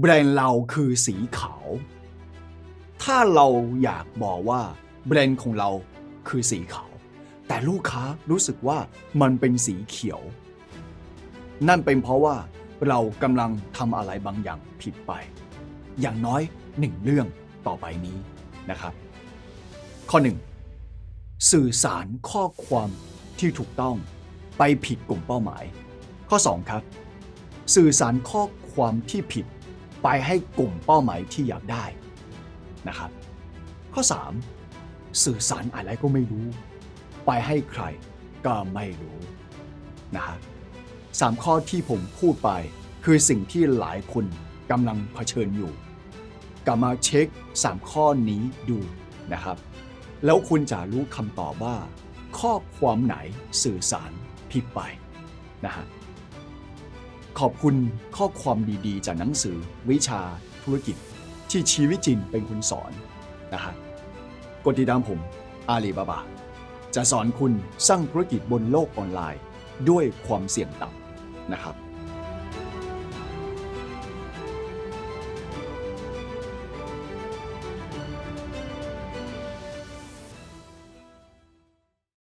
แบรนด์เราคือสีขาว ถ้าเราอยากบอกว่าแบรนด์ของเราคือสีขาว แต่ลูกค้ารู้สึกว่ามันเป็นสีเขียว นั่นเป็นเพราะว่าเรากำลังทำอะไรบางอย่างผิดไป อย่างน้อยหนึ่งเรื่องต่อไปนี้นะครับ ข้อ 1 สื่อสารข้อความที่ถูกต้องไปผิดกลุ่มเป้าหมาย ข้อ 2 ครับ สื่อสารข้อความที่ผิด ไปให้กลุ่มเป้าหมายที่อยากได้นะครับ ข้อ 3 สื่อสารอะไรก็ไม่รู้ ไปให้ใครก็ไม่รู้นะครับสามข้อที่ผมพูดไปคือสิ่งที่หลายคนกำลังเผชิญอยู่กลับมาเช็ค 3 ข้อนี้ดูนะครับ แล้วคุณจะรู้คำตอบว่า ข้อความไหนสื่อสารผิดไปนะฮะ ขอบคุณข้อความดีๆ จากหนังสือ วิชา ธุรกิจ ที่ชีวิตจริงเป็นคนสอนนะฮะกดติดตามผมอาลีบาบา จะสอนคุณสร้างธุรกิจบนโลกออนไลน์ ด้วยความเสี่ยงต่ำนะครับ